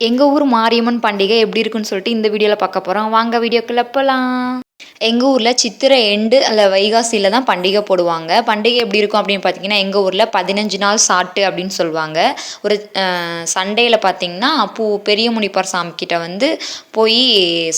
எங்கள் ஊர் மாரியம்மன் பண்டிகை எப்படி இருக்குன்னு சொல்லிட்டு இந்த வீடியோவில் பார்க்க போகிறோம் வாங்க வீடியோக்குள்ளே போகலாம் எங்கள் ஊரில் சித்திரை எண்டு அல்ல வைகாசியில் தான் பண்டிகை போடுவாங்க. பண்டிகை எப்படி இருக்கும் அப்படின்னு பார்த்தீங்கன்னா எங்கள் ஊரில் பதினஞ்சு நாள் சாட்டு அப்படின்னு சொல்லுவாங்க. ஒரு சண்டேயில் பார்த்தீங்கன்னா பூ பெரிய முனிப்பார் சாமி கிட்ட வந்து போய்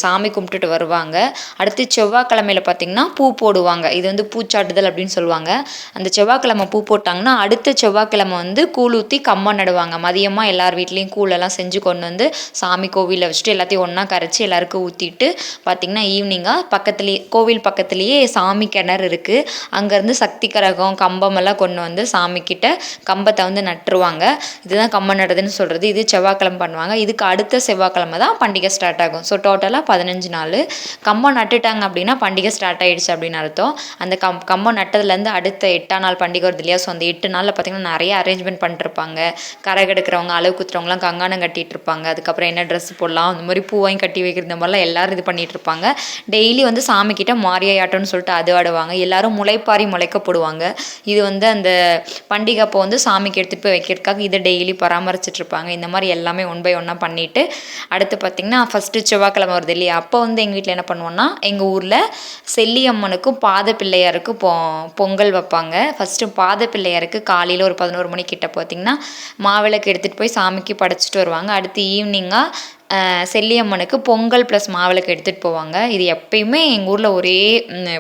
சாமி கும்பிட்டுட்டு வருவாங்க. அடுத்து செவ்வாய்க்கிழமையில பார்த்தீங்கன்னா பூ போடுவாங்க. இது வந்து பூச்சாட்டுதல் அப்படின்னு சொல்லுவாங்க. அந்த செவ்வாய்க்கிழமை பூ போட்டாங்கன்னா அடுத்த செவ்வாய்க்கிழமை வந்து கூழ் ஊற்றி கம்மம் நடுவாங்க. மதியமாக எல்லார் வீட்லேயும் கூழெல்லாம் செஞ்சு கொண்டு வந்து சாமி கோவிலில் வச்சுட்டு எல்லாத்தையும் ஒன்றா கரைச்சி எல்லாருக்கும் ஊற்றிட்டு பார்த்தீங்கன்னா ஈவினிங்காக பக்கத்தில் பக்கத்துலேயே கோவில் பக்கத்துலேயே சாமி கிணறு இருக்குது அங்கேருந்து சக்தி கரகம் கம்பமெல்லாம் கொண்டு வந்து சாமிக்கிட்ட கம்பத்தை வந்து நட்டுருவாங்க. இதுதான் கம்பம் நடுறதுன்னு சொல்கிறது இது செவ்வாய்க்கிழமை பண்ணுவாங்க. இதுக்கு அடுத்த செவ்வாய்க்கிழமை தான் பண்டிகை ஸ்டார்ட் ஆகும். ஸோ டோட்டலாக பதினஞ்சு நாள். கம்பம் நட்டுட்டாங்க அப்படின்னா பண்டிகை ஸ்டார்ட் ஆகிடுச்சு அப்படின்னு அர்த்தம். அந்த கம் கம்பம் நட்டதுலேருந்து அடுத்த எட்டாம் நாள் பண்டிகை வருது இல்லையா? ஸோ அந்த எட்டு நாளில் பார்த்திங்கன்னா நிறைய அரேஞ்ச்மெண்ட் பண்ணிருப்பாங்க கரகெடுக்கிறவங்க அளவு குத்துறவங்களாம் கங்கானம் கட்டிட்டு இருப்பாங்க அதுக்கப்புறம் என்ன ட்ரெஸ் போடலாம்? அந்த மாதிரி பூவாயும் கட்டி வைக்கிறது இந்த மாதிரிலாம் எல்லோரும் இது பண்ணிகிட்டு இருப்பாங்க டெய்லி வந்து சாமிக்கிட்ட மாரியாயாட்டம்னு சொல்லிட்டு அது ஆடுவாங்க. எல்லாரும் முளைப்பாரி முளைக்க போடுவாங்க இது வந்து அந்த பண்டிகை அப்போ வந்து சாமிக்கு எடுத்துகிட்டு போய் வைக்கிறதுக்காக இதை டெய்லி பராமரிச்சுட்டு இருப்பாங்க இந்த மாதிரி எல்லாமே ஒன் பை ஒன்னாக பண்ணிட்டு அடுத்து பார்த்திங்கன்னா ஃபஸ்ட்டு செவ்வாய்க்கிழமை வருது இல்லையா? அப்போ வந்து எங்கள் வீட்டில் என்ன பண்ணுவோம்னா எங்கள் ஊரில் செல்லியம்மனுக்கும் பாத பிள்ளையாருக்கும் பொ பொங்கல் வைப்பாங்க. ஃபஸ்ட்டு பாத பிள்ளையாருக்கு காலையில் ஒரு பதினோரு மணிக்கிட்ட பார்த்திங்கன்னா மாவிளக்கு எடுத்துகிட்டு போய் சாமிக்கு படைச்சிட்டு வருவாங்க. அடுத்து ஈவினிங்காக செல்லியம்மனுக்கு பொங்கல் ப்ளஸ் மாவிளக்கு எடுத்துகிட்டு போவாங்க. இது எப்பயுமே எங்கள் ஊரில் ஒரே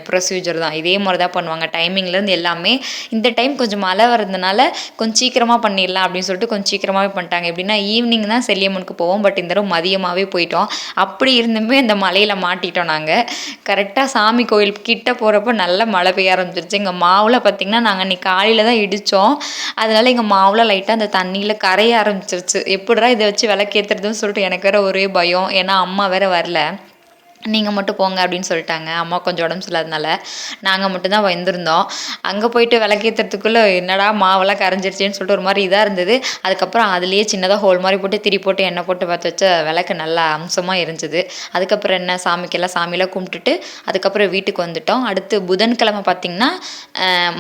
ப்ரொசீஜர் தான். இதே மாதிரி தான் பண்ணுவாங்க டைமிங்லேருந்து எல்லாமே இந்த டைம் கொஞ்சம் மழை வரதுனால கொஞ்சம் சீக்கிரமாக பண்ணிடலாம் அப்படின்னு சொல்லிட்டு கொஞ்சம் சீக்கிரமாகவே பண்ணிட்டாங்க. எப்படின்னா ஈவினிங் தான் செல்லியம்மனுக்கு போவோம். பட் இந்த தடவை மதியமாகவே போயிட்டோம். அப்படி இருந்துமே இந்த மலையில் மாட்டிட்டோம் நாங்கள் கரெக்டாக சாமி கோயில் கிட்ட போகிறப்ப நல்ல மழை பெய்ய ஆரம்பிச்சிருச்சு. எங்கள் மாவில் பார்த்திங்கன்னா நாங்கள் அன்றைக்கி காலையில் தான் இடித்தோம் அதனால் எங்கள் மாவில் லைட்டாக அந்த தண்ணியில் கரைய ஆரம்பிச்சிருச்சு. எப்படிடா இதை வச்சு விளக்கேற்றுறதுன்னு சொல்லிட்டு எனக்கு வேறு ஒரே பயம். ஏன்னா அம்மா வேற வரல. நீங்கள் மட்டும் போங்க அப்படின்னு சொல்லிட்டாங்க. அம்மா கொஞ்சம் உடம்பு சரியில்லாதனால நாங்கள் மட்டும்தான் வந்திருந்தோம். அங்கே போயிட்டு விளக்கேற்றுறதுக்குள்ளே என்னடா மாவெல்லாம் கரைஞ்சிருச்சேன்னு சொல்லிட்டு ஒரு மாதிரி இதாக இருந்தது. அதுக்கப்புறம் அதுலேயே சின்னதாக ஹோல் மாதிரி போட்டு திரி போட்டு எண்ணெய் போட்டு பார்த்து வச்ச விளக்கு நல்லா அம்சமாக இருந்துது அதுக்கப்புறம் என்ன சாமிக்கெல்லாம் சாமியெல்லாம் கும்பிட்டுட்டு அதுக்கப்புறம் வீட்டுக்கு வந்துட்டோம். அடுத்து புதன்கிழமை பார்த்திங்கன்னா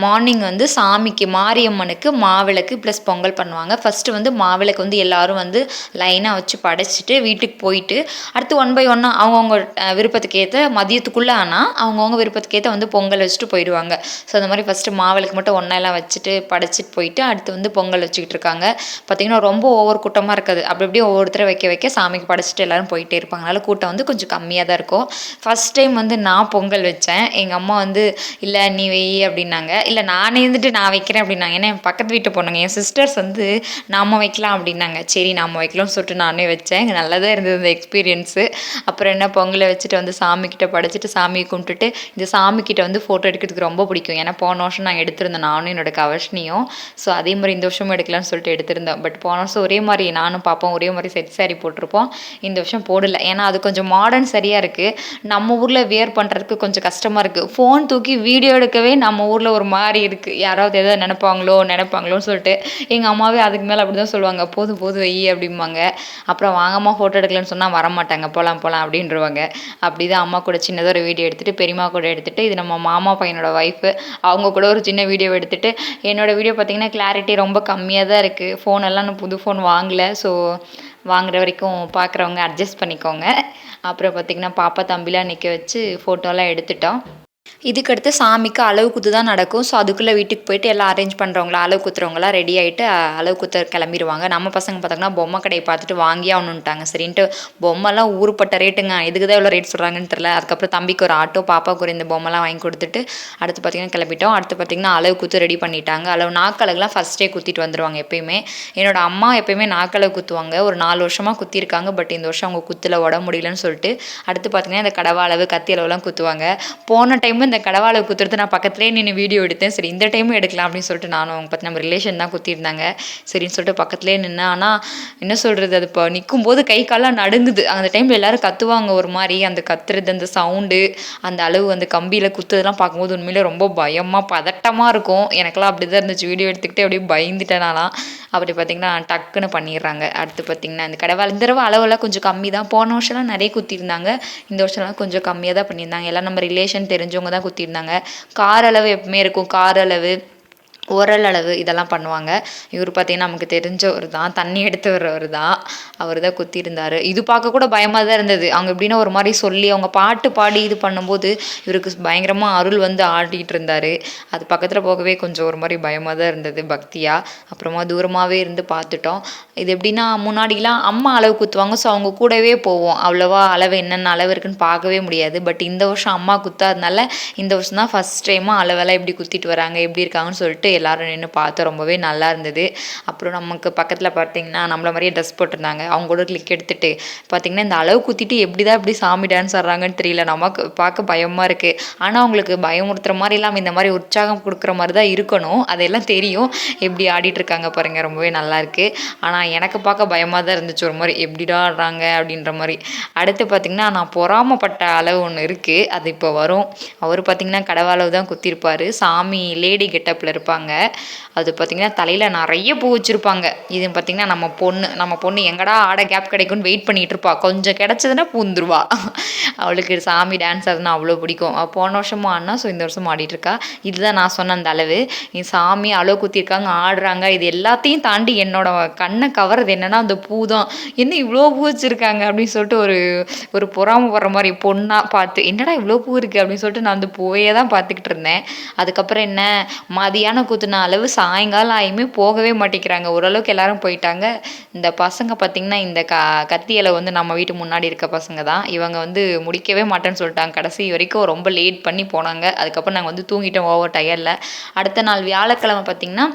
மார்னிங் வந்து சாமிக்கு மாரியம்மனுக்கு மாவிளக்கு ப்ளஸ் பொங்கல் பண்ணுவாங்க. ஃபஸ்ட்டு வந்து மாவிளக்கு வந்து எல்லோரும் வந்து லைனாக வச்சு படைச்சிட்டு வீட்டுக்கு போயிட்டு அடுத்து ஒன் பை ஒன்னாக அவங்கவுங்க விருப்பத்துக்கேற்ற மதியத்துக்குள்ளே ஆனால் அவங்கவுங்க விருப்பத்துக்கேற்ற வந்து பொங்கல் வச்சுட்டு போயிடுவாங்க. ஸோ அந்த மாதிரி ஃபஸ்ட்டு மாவிளக்கு மட்டும் ஒன்றா எல்லாம் வச்சுட்டு படைச்சிட்டு போயிட்டு அடுத்து வந்து பொங்கல் வச்சுக்கிட்டு இருக்காங்க. பார்த்திங்கன்னா ரொம்ப ஓவர் கூட்டமாக இருக்காது. அப்படி அப்படியே ஒவ்வொருத்தரை வைக்க வைக்க சாமிக்கு படைச்சிட்டு எல்லோரும் போயிட்டே இருப்பாங்க. அதனால் கூட்டம் வந்து கொஞ்சம் கம்மியாக தான் இருக்கும். ஃபஸ்ட் டைம் வந்து நான் பொங்கல் வச்சேன். எங்கள் அம்மா வந்து இல்லை நீ வெய் அப்படின்னாங்க. இல்லை நானே இருந்துட்டு நான் வைக்கிறேன் அப்படின்னாங்க. ஏன்னா என் பக்கத்து வீட்டு பொண்ணுங்க என் சிஸ்டர்ஸ் வந்து நாம வைக்கலாம் அப்படின்னாங்க. சரி நாம வைக்கலாம்னு சொல்லிட்டு நானே வச்சேன். நல்லதாக இருந்தது அந்த எக்ஸ்பீரியன்ஸு அப்புறம் என்ன பொங்கலை வச்சுட்டு வந்து சாமிக்கிட்ட படைச்சிட்டு சாமியை கும்பிட்டுட்டு இந்த சாமிக்கிட்ட வந்து ஃபோட்டோ எடுக்கிறதுக்கு ரொம்ப பிடிக்கும். ஏன்னா போன வருஷம் நான் எடுத்திருந்தேன் நானும் என்னோட கவர்ஷனியும். ஸோ அதே மாதிரி இந்த வருஷமும் எடுக்கலாம்னு சொல்லிட்டு எடுத்திருந்தோம். பட் போன வருஷம் ஒரே மாதிரி நானும் பார்ப்போம் ஒரே மாதிரி செட் சாரி போட்டிருப்போம். இந்த வருஷம் போடலை. ஏன்னா அது கொஞ்சம் மாடர்ன் சரியாக இருக்குது நம்ம ஊரில் வியர் பண்ணுறதுக்கு கொஞ்சம் கஷ்டமாக இருக்குது ஃபோன் தூக்கி வீடியோ எடுக்கவே நம்ம ஊரில் ஒரு மாதிரி இருக்குது யாராவது எதாவது நினைப்பாங்களோ நினைப்பாங்களோன்னு சொல்லிட்டு. எங்கள் அம்மாவே அதுக்கு மேலே அப்படி தான் சொல்லுவாங்க. போதும் போதும் வெய் அப்படிம்பாங்க. அப்புறம் வாங்கம்மா ஃபோட்டோ எடுக்கலன்னு சொன்னால் வரமாட்டாங்க. போகலாம் போகலாம் அப்படின்றவாங்க. அப்படி தான் அம்மா கூட சின்னதாக ஒரு வீடியோ எடுத்துகிட்டு பெரியம்மா கூட எடுத்துகிட்டு இது நம்ம மாமா பையனோட ஒய்ஃபு அவங்க கூட ஒரு சின்ன வீடியோ எடுத்துகிட்டு என்னோடய வீடியோ பார்த்திங்கன்னா கிளாரிட்டி ரொம்ப கம்மியாக தான் இருக்குது ஃபோனெல்லாம் நான் புது ஃபோன் வாங்கலை. ஸோ வாங்குற வரைக்கும் பார்க்குறவங்க அட்ஜஸ்ட் பண்ணிக்கோங்க. அப்புறம் பார்த்திங்கன்னா பாப்பா தம்பிலாம் நிற்க வச்சு ஃபோட்டோலாம் எடுத்துட்டோம். இதுக்கடுத்து சாமிக்கு அளவு குத்து தான் நடக்கும். ஸோ அதுக்குள்ளே வீட்டுக்கு போயிட்டு எல்லாம் அரேஞ்ச் பண்ணுறவங்களா அளவு குத்துறவங்களாம் ரெடி ஆகிட்டு அளவு குத்த கிளம்பிடுவாங்க நம்ம பசங்க பார்த்தாங்கன்னா பொம்மை கடையை பார்த்துட்டு வாங்கி ஆகணுன்ட்டாங்க சரின்ட்டு பொம்மைலாம் ஊருப்பட்ட ரேட்டுங்க இதுக்கு தான் எவ்வளோ ரேட் சொல்கிறாங்கன்னு தெரில அதுக்கப்புறம் தம்பிக்கு ஒரு ஆட்டோ பாப்பாவுக்கு ஒரு இந்த பொம்மைலாம் வாங்கி கொடுத்துட்டு அடுத்து பார்த்திங்கன்னா கிளம்பிட்டோம். அடுத்து பார்த்திங்கன்னா அளவு குத்து ரெடி பண்ணிட்டாங்க. அளவு நாக்களவுலாம் ஃபஸ்ட்டே குத்திட்டு வந்துடுவாங்க எப்பயுமே. என்னோடய அம்மா எப்பயுமே நாக்களவு குத்துவாங்க. ஒரு நாலு வருஷமாக குத்திருக்காங்க. பட் இந்த வருஷம் அவங்க குத்தில் உட முடியலன்னு சொல்லிட்டு அடுத்து பார்த்திங்கன்னா இந்த கடவா அளவு கத்தி அளவுலாம் குத்துவாங்க. போன டைம் இந்த கடவாளை குத்துறது நான் பக்கத்துலேயே நின்று வீடியோ எடுத்தேன். சரி இந்த டைமும் எடுக்கலாம் அப்படின்னு சொல்லிட்டு நானும் அவங்க பார்த்து நம்ம ரிலேஷன் தான் குத்திருந்தாங்க சரின்னு சொல்லிட்டு பக்கத்துலேயே நின்று ஆனால் என்ன சொல்கிறது அது இப்போ நிற்கும் போது கை காலெலாம் நடுங்குது. அந்த டைமில் எல்லோரும் கத்துவாங்க ஒரு மாதிரி. அந்த கத்துறது அந்த சவுண்டு அந்த அளவு அந்த கம்பியில் குத்துறதுலாம் பார்க்கும்போது உண்மையிலே ரொம்ப பயமாக பதட்டமாக இருக்கும். எனக்கெல்லாம் அப்படி தான் இருந்துச்சு. வீடியோ எடுத்துக்கிட்டே அப்படியே பயந்துட்டேனாலாம் அப்படி பார்த்திங்கன்னா டக்குன்னு பண்ணிடுறாங்க. அடுத்து பார்த்திங்கன்னா இந்த கடவாள் இந்த தடவை அளவெல்லாம் கொஞ்சம் கம்மி தான். போன வருஷம்லாம் நிறைய குத்திருந்தாங்க இந்த வருஷம்லாம் கொஞ்சம் கம்மியாக தான் பண்ணியிருந்தாங்க. எல்லாம் நம்ம ரிலேஷன் தெரிஞ்சவங்க தான் குத்திருந்தாங்க கார் அளவு எப்பவுமே இருக்கும். கார் அளவு உரல் அளவு இதெல்லாம் பண்ணுவாங்க. இவர் பார்த்தீங்கன்னா நமக்கு தெரிஞ்சவர் தான் தண்ணி எடுத்து வர்றவர் தான் அவர் தான் குத்திருந்தார் இது பார்க்க கூட பயமாக தான் இருந்தது. அவங்க எப்படின்னா ஒரு மாதிரி சொல்லி அவங்க பாட்டு பாடி இது பண்ணும்போது இவருக்கு பயங்கரமாக அருள் வந்து ஆடிட்டு இருந்தார். அது பக்கத்தில் போகவே கொஞ்சம் ஒரு மாதிரி பயமாக தான் இருந்தது பக்தியாக அப்புறமா தூரமாகவே இருந்து பார்த்துட்டோம் இது எப்படின்னா முன்னாடிலாம் அம்மா அளவு குத்துவாங்க. ஸோ அவங்க கூடவே போவோம். அவ்வளோவா அளவு என்னென்ன அளவு இருக்குன்னு பார்க்கவே முடியாது. பட் இந்த வருஷம் அம்மா குத்தாதனால இந்த வருஷம் தான் ஃபஸ்ட் டைமாக அளவெல்லாம் எப்படி குத்திட்டு வராங்க எப்படி இருக்காங்கன்னு சொல்லிட்டு எல்லோரும் நின்று பார்த்தோம் ரொம்பவே நல்லா இருந்தது. அப்புறம் நமக்கு பக்கத்தில் பார்த்தீங்கன்னா நம்மள மாதிரியே ட்ரெஸ் போட்டிருந்தாங்க. அவங்க கூட கிளிக் எடுத்துட்டு பார்த்தீங்கன்னா இந்த அளவு குத்திட்டு எப்படி தான் இப்படி சாமி டான்ஸ் ஆடுறாங்கன்னு தெரியல. நமக்கு பார்க்க பயமாக இருக்குது ஆனால் அவங்களுக்கு பயமுறுத்துற மாதிரி இல்லாமல் இந்த மாதிரி உற்சாகம் கொடுக்குற மாதிரி தான் இருக்கணும். அதெல்லாம் தெரியும். எப்படி ஆடிட்டுருக்காங்க பாருங்கள் ரொம்பவே நல்லா இருக்குது ஆனால் எனக்கு பார்க்க பயமாக தான் இருந்துச்சு. ஒரு மாதிரி எப்படிடா ஆடுறாங்க அப்படின்ற மாதிரி. அடுத்து பார்த்திங்கன்னா நான் பொறாமப்பட்ட அளவு ஒன்று இருக்குது அது இப்போ வரும். அவர் பார்த்திங்கன்னா கடவாளவு தான் குத்திருப்பார். சாமி லேடி கெட்டப்பில் இருப்பாங்க. அது பார்த்திங்கன்னா தலையில் நிறைய பூ வச்சுருப்பாங்க. இது பார்த்திங்கன்னா நம்ம பொண்ணு நம்ம பொண்ணு எங்கடா ஆட கேப் கிடைக்கும்னு வெயிட் பண்ணிகிட்டு இருப்பா. கொஞ்சம் கிடச்சதுன்னா பூந்துருவா. அவளுக்கு சாமி டான்ஸ் அதுனா அவ்வளோ பிடிக்கும். போன வருஷமும் ஆடினா ஸோ இந்த வருஷமும் ஆடிட்டுருக்கா இதுதான் நான் சொன்ன அந்த அளவு. நீ சாமி அளவு குத்திருக்காங்க ஆடுறாங்க இது எல்லாத்தையும் தாண்டி என்னோட கண்ணை கவர்றது என்னென்னா அந்த பூ தான் என்ன இவ்வளோ பூ வச்சுருக்காங்க அப்படின்னு சொல்லிட்டு ஒரு ஒரு பொறாம வர்ற மாதிரி பொண்ணாக பார்த்து என்னடா இவ்வளோ பூ இருக்குது அப்படின்னு சொல்லிட்டு நான் அந்த பூவையே தான் பார்த்துக்கிட்டு இருந்தேன். அதுக்கப்புறம் என்ன? மதியானம் குத்துன அளவு சாயங்காலம் ஆயுமே போகவே மாட்டேங்கிறாங்க. ஓரளவுக்கு எல்லாரும் போயிட்டாங்க. இந்த பசங்க பார்த்திங்கன்னா இந்த க கத்தியலை வந்து நம்ம வீட்டு முன்னாடி இருக்க பசங்க தான். இவங்க வந்து முடிக்கவே மாட்டேன்னு சொல்லிட்டாங்க. கடைசி வரைக்கும் ரொம்ப லேட் பண்ணி போனாங்க. அதுக்கப்புறம் நாங்கள் வந்து தூங்கிட்டோம் ஓவர் டயரில் அடுத்த நாள் வியாழக்கிழமை பார்த்திங்கன்னா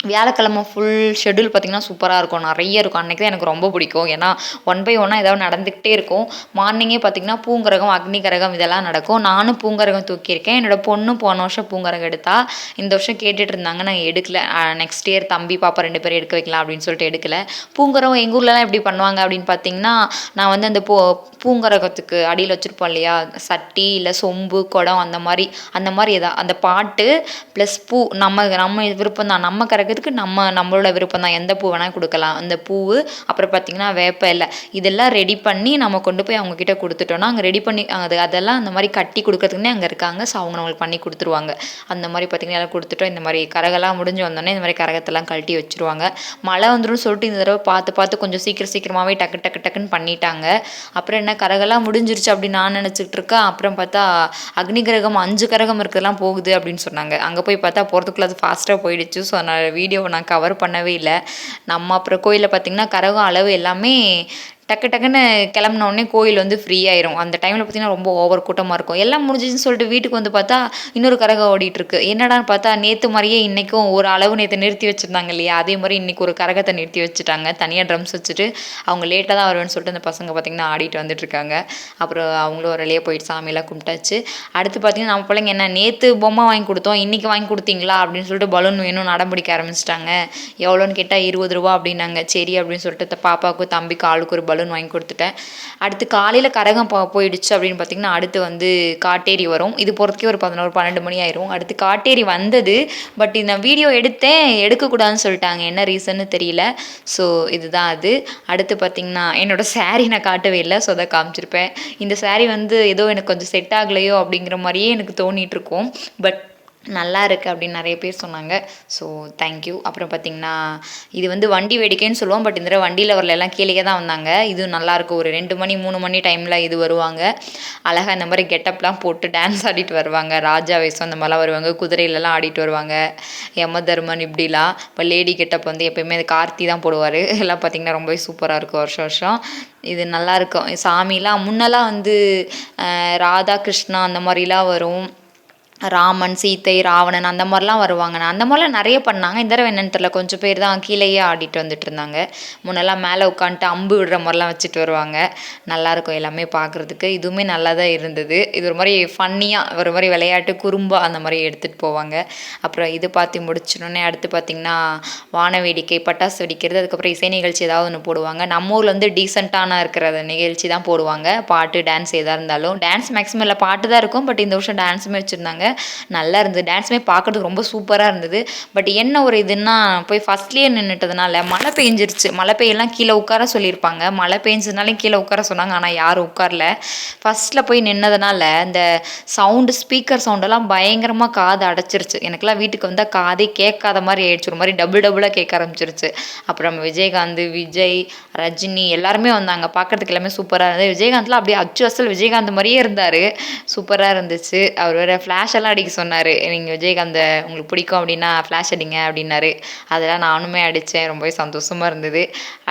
வியாழக்கிழமை ஃபுல் ஷெட்யூல் பார்த்திங்கன்னா சூப்பராக இருக்கும். நிறைய இருக்கும். அன்றைக்கி தான் எனக்கு ரொம்ப பிடிக்கும். ஏன்னா ஒன் பை ஒன்னாக ஏதாவது நடந்துக்கிட்டே இருக்கும். மார்னிங்கே பார்த்திங்கன்னா பூங்கரகம் அக்னி கரகம் இதெல்லாம் நடக்கும். நானும் பூங்கரகம் தூக்கியிருக்கேன். என்னோடய பொண்ணும் போன வருஷம் பூங்கரகம் எடுத்தா இந்த வருஷம் கேட்டுட்டு இருந்தாங்க. நாங்கள் எடுக்கல. நெக்ஸ்ட் இயர் தம்பி பாப்பா ரெண்டு பேரும் எடுக்க வைக்கலாம் அப்படின்னு சொல்லிட்டு எடுக்கல. பூங்கரகம் எங்கள் ஊர்லலாம் எப்படி பண்ணுவாங்க அப்படின்னு பார்த்தீங்கன்னா நான் வந்து அந்த பூ பூங்கரகத்துக்கு அடியில் வச்சுருப்போம் இல்லையா? சட்டி இல்லை சொம்பு குடம் அந்த மாதிரி அந்த மாதிரி எதா அந்த பாட்டு ப்ளஸ் பூ நம்ம நம்ம விருப்பம் தான் நம்ம கரக பார்க்குறதுக்கு நம்ம நம்மளோட விருப்பம் தான். எந்த பூ வேணால் கொடுக்கலாம். அந்த பூ அப்புறம் பார்த்திங்கன்னா வேப்ப இல்லை இதெல்லாம் ரெடி பண்ணி நம்ம கொண்டு போய் அவங்கக்கிட்ட கொடுத்துட்டோன்னா அங்கே ரெடி பண்ணி அது அதெல்லாம் அந்த மாதிரி கட்டி கொடுக்குறதுக்குன்னே அங்கே இருக்காங்க. ஸோ அவங்க நம்மளுக்கு பண்ணி கொடுத்துருவாங்க. அந்த மாதிரி பார்த்திங்கன்னா எல்லாம் கொடுத்துட்டோம். இந்த மாதிரி கரகெல்லாம் முடிஞ்சு வந்தோடனே இந்த மாதிரி கரகத்தெல்லாம் கழட்டி வச்சுருவாங்க. மழை வந்துடும் சொல்லிட்டு இந்த தடவை பார்த்து பார்த்து கொஞ்சம் சீக்கிரம் சீக்கிரமாகவே டக்கு டக்கு டக்குன்னு பண்ணிட்டாங்க. அப்புறம் என்ன கரகெல்லாம் முடிஞ்சிருச்சு அப்படின்னு நான் நினச்சிக்கிட்டு இருக்கேன். அப்புறம் பார்த்தா அக்னி கிரகம் அஞ்சு கரகம் இருக்கிறதெல்லாம் போகுது அப்படின்னு சொன்னாங்க. அங்கே போய் பார்த்தா போகிறதுக்குள்ள அது ஃபாஸ்ட்டாக போயிடுச்சு. ஸோ நான் வீடியோவை நான் கவர் பண்ணவே இல்லை. நம்ம அப்புறம் கோயிலில் பார்த்திங்கன்னா கரகம் அளவு எல்லாமே டக்கு டக்குன்னு கிளம்புனோடனே கோயில் வந்து ஃப்ரீ ஆயிரும். அந்த டைமில் பார்த்திங்கன்னா ரொம்ப ஓவர் கூட்டமாக இருக்கும். எல்லாம் முடிஞ்சிச்சுன்னு சொல்லிட்டு வீட்டுக்கு வந்து பார்த்தா இன்னொரு கரகம் ஓடிட்டுருக்கு என்னடான்னு பார்த்தா நேற்று மாதிரியே இன்றைக்கும் ஒரு அளவு நேற்று நிறுத்தி வச்சுருந்தாங்க இல்லையா? அதே மாதிரி இன்றைக்கி ஒரு கரகத்தை நிறுத்தி வச்சுட்டாங்க. தனியாக ட்ரம்ஸ் வச்சுட்டு அவங்க லேட்டாக தான் வருவேன்னு சொல்லிட்டு அந்த பசங்க பார்த்திங்கன்னா ஆடிட்டு வந்துட்டுருக்காங்க அப்புறம் அவங்களும் ஒரு வழியாக போயிட்டு சாமியெல்லாம் கும்பிட்டாச்சு. அடுத்து பார்த்திங்கன்னா நம்ம பிள்ளைங்க என்ன நேற்று பொம்மை வாங்கி கொடுத்தோம் இன்றைக்கி வாங்கி கொடுத்தீங்களா? அப்படின்னு சொல்லிட்டு பலூன் வேணும் நடம் பிடிக்க ஆரம்பிச்சிட்டாங்க. எவ்வளோன்னு கேட்டால் இருபது ரூபா அப்படின்னாங்க. சரி அப்படின்னு சொல்லிட்டு பாப்பாவுக்கு தம்பிக்கு ஆளுக்கு ஒரு பலூன் வாங்கி கொடுத்துட்டேன். அடுத்து காலையில் கரகம் போ போயிடுச்சு அப்படின்னு பார்த்திங்கன்னா அடுத்து வந்து காட்டேரி வரும். இது போகிறதுக்கே ஒரு பதினோரு பன்னெண்டு மணி ஆயிரும். அடுத்து காட்டேரி வந்தது. பட் இந்த வீடியோ எடுத்தேன். எடுக்கக்கூடாதுன்னு சொல்லிட்டாங்க. என்ன ரீசன்னு தெரியல. ஸோ இதுதான் அது. அடுத்து பார்த்திங்கன்னா என்னோடய சேரீ நான் காட்டவே இல்லை. ஸோ அதை காமிச்சிருப்பேன். இந்த சேரீ வந்து ஏதோ எனக்கு கொஞ்சம் செட் ஆகலையோ அப்படிங்கிற மாதிரியே எனக்கு தோணிகிட்டு இருக்கும். பட் நல்லா இருக்குது அப்படின்னு நிறைய பேர் சொன்னாங்க. ஸோ தேங்க்யூ அப்புறம் பார்த்திங்கன்னா இது வந்து வண்டி வேடிக்கைன்னு சொல்லுவோம். பட் இந்த தடவை வண்டியில் வரல எல்லாம் கீழே தான் வந்தாங்க. இது நல்லாயிருக்கும் ஒரு ரெண்டு மணி மூணு மணி டைமில் இது வருவாங்க. அழகாக இந்த மாதிரி கெட்டப்லாம் போட்டு டான்ஸ் ஆடிட்டு வருவாங்க. ராஜா வயசு அந்த மாதிரிலாம் வருவாங்க. குதிரையிலலாம் ஆடிட்டு வருவாங்க. யம தர்மன் இப்படிலாம். இப்போ லேடி கெட்டப் வந்து எப்போயுமே அது கார்த்தி தான் போடுவார். எல்லாம் பார்த்திங்கன்னா ரொம்பவே சூப்பராக இருக்கும் வருஷம் வருஷம். இது நல்லாயிருக்கும் சாமிலாம் முன்னெல்லாம் வந்து ராதா கிருஷ்ணா அந்த மாதிரிலாம் வரும். ராமன் சீத்தை ராவணன் அந்த மாதிரிலாம் வருவாங்க. அந்த மாதிரிலாம் நிறைய பண்ணாங்க. இந்த தடவை என்னென்னு தெரில கொஞ்சம் பேர் தான் கீழேயே ஆடிட்டு வந்துட்டு இருந்தாங்க. முன்னெல்லாம் மேலே உட்காந்துட்டு அம்பு விடுற மாதிரிலாம் வச்சுட்டு வருவாங்க. நல்லாயிருக்கும் எல்லாமே பார்க்குறதுக்கு. இதுவுமே நல்லா தான் இருந்தது. இது ஒரு மாதிரி ஃபன்னியாக ஒரு மாதிரி விளையாட்டு குறும்பா அந்த மாதிரி எடுத்துகிட்டு போவாங்க. அப்புறம் இது பார்த்து முடிச்சிடனே அடுத்து பார்த்திங்கன்னா வான வேடிக்கை பட்டாசு வெடிக்கிறது அதுக்கப்புறம் இசை நிகழ்ச்சி ஏதாவது ஒன்று போடுவாங்க. நம்ம ஊரில் வந்து டீசெண்டான இருக்கிற நிகழ்ச்சி தான் போடுவாங்க. பாட்டு டான்ஸ் எதாக இருந்தாலும். டான்ஸ் மேக்ஸிமம் இல்லை பாட்டு தான் இருக்கும். பட் இந்த வருஷம் டான்ஸுமே வச்சுருந்தாங்க. நல்லா இருந்தது. டான்ஸுமே பார்க்குறதுக்கு ரொம்ப சூப்பராக இருந்தது. பட் என்ன ஒரு இதுன்னா போய் ஃபஸ்ட்லேயே நின்றுட்டதுனால மழை பெஞ்சிருச்சு. மழை பெய்யலாம் கீழே உட்கார சொல்லியிருப்பாங்க. மழை பெஞ்சதுனாலே கீழே உட்கார சொன்னாங்க. ஆனால் யாரும் உட்காரல. ஃபஸ்ட்டில் போய் நின்னதுனால இந்த சவுண்டு ஸ்பீக்கர் சவுண்டெல்லாம் பயங்கரமாக காது அடைச்சிருச்சு. எனக்கெல்லாம் வீட்டுக்கு வந்தால் காதே கேட்காத மாதிரி ஆயிடுச்சு. ஒரு மாதிரி டபுள் டபுளாக கேட்க ஆரம்பிச்சிருச்சு. அப்புறம் விஜயகாந்த் விஜய் ரஜினி எல்லாருமே வந்தாங்க. பார்க்கறதுக்கு எல்லாமே சூப்பராக இருந்தது. விஜயகாந்த்லாம் அப்படியே அச்சு அசல் விஜயகாந்த் மாதிரியே இருந்தார். சூப்பராக இருந்துச்சு. அவர் வேறு ஃப்ளாஷ் எல்லாம் அடிக்க சொன்னார். நீங்கள் விஜயகாந்த் உங்களுக்கு பிடிக்கும் அப்படின்னா ஃப்ளாஷ் அடிங்க அப்படின்னாரு. அதெல்லாம் நானுமே அடித்தேன் ரொம்பவே சந்தோஷமாக இருந்தது.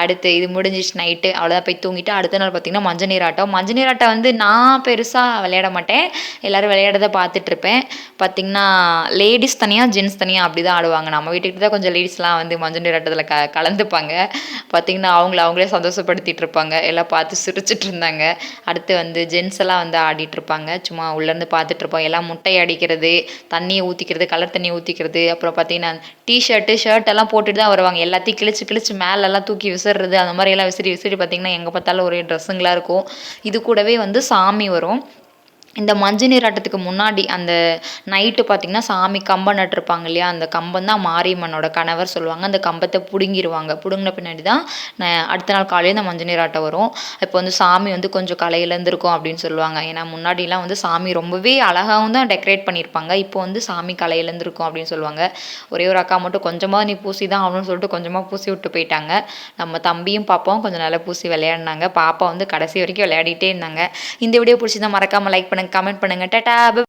அடுத்து இது முடிஞ்சிச்சு நைட்டு அவ்வளோதான் போய் தூங்கிட்டு அடுத்த நாள் பார்த்திங்கன்னா மஞ்சள் நீராட்டம் மஞ்சள் நீராட்டம் வந்து நான் பெருசாக விளையாட மாட்டேன். எல்லோரும் விளையாடுறத பார்த்துட்ருப்பேன் பார்த்திங்கன்னா லேடிஸ் தனியாக ஜென்ஸ் தனியாக அப்படி தான் ஆடுவாங்க. நம்ம வீட்டுக்கிட்ட தான் கொஞ்சம் லேடிஸ்லாம் வந்து மஞ்சள் நீராட்டத்தில் க கலந்துப்பாங்க. பார்த்திங்கன்னா அவங்கள அவங்களே சந்தோஷப்படுத்திட்டு இருப்பாங்க. எல்லாம் பார்த்து சிரிச்சிட்டு இருந்தாங்க. அடுத்து வந்து ஜென்ஸ் எல்லாம் வந்து ஆடிட்டு இருப்பாங்க. சும்மா உள்ளேருந்து பார்த்துட்டு இருப்போம். எல்லாம் முட்டையாடி அடிக்கிறது தண்ணியை ஊற்றிக்கிறது கலர் தண்ணியை ஊற்றிக்கிறது அப்புறம் பார்த்தீங்கன்னா டிஷர்ட்டு ஷர்ட் எல்லாம் போட்டுட்டு தான் வருவாங்க. எல்லாத்தையும் கிழிச்சு கிழிச்சு மேலெல்லாம் தூக்கி விசிறது அந்த மாதிரி எல்லாம் விசிறி விசிறி பார்த்திங்கன்னா எங்கே பார்த்தாலும் ஒரே ட்ரெஸ்ஸுங்களாக இருக்கும். இது கூடவே வந்து சாமி வரும். இந்த மஞ்சள் நீராட்டத்துக்கு முன்னாடி அந்த நைட்டு பார்த்திங்கன்னா சாமி கம்பம் நட்டிருப்பாங்க இல்லையா? அந்த கம்பம் தான் மாரியம்மனோட கணவர் சொல்லுவாங்க. அந்த கம்பத்தை பிடுங்கிடுவாங்க பிடுங்கின பின்னாடி தான் அடுத்த நாள் காலையில் இந்த மஞ்சள் நீராட்டம் வரும். இப்போ வந்து சாமி வந்து கொஞ்சம் கலையிலேருந்துருக்கும் அப்படின்னு சொல்லுவாங்க. ஏன்னா முன்னாடிலாம் வந்து சாமி ரொம்பவே அழகாகவும் தான் டெக்கரேட் பண்ணியிருப்பாங்க. இப்போ வந்து சாமி கலையிலேருந்துருக்கும் அப்படின்னு சொல்லுவாங்க. ஒரே ஒரு அக்கா மட்டும் கொஞ்சமாக நீ பூசி தான் ஆகணும்னு சொல்லிட்டு கொஞ்சமாக பூசி விட்டு போயிட்டாங்க. நம்ம தம்பியும் பாப்பாவும் கொஞ்சம் நல்லா பூசி விளையாடினாங்க. பாப்பா வந்து கடைசி வரைக்கும் விளையாடிட்டே இருந்தாங்க. இந்த வீடியோ பிடிச்சிருந்தா மறக்காமல் லைக் பண்ணுங்கள் கமெண்ட் பண்ணுங்கள் டட்டா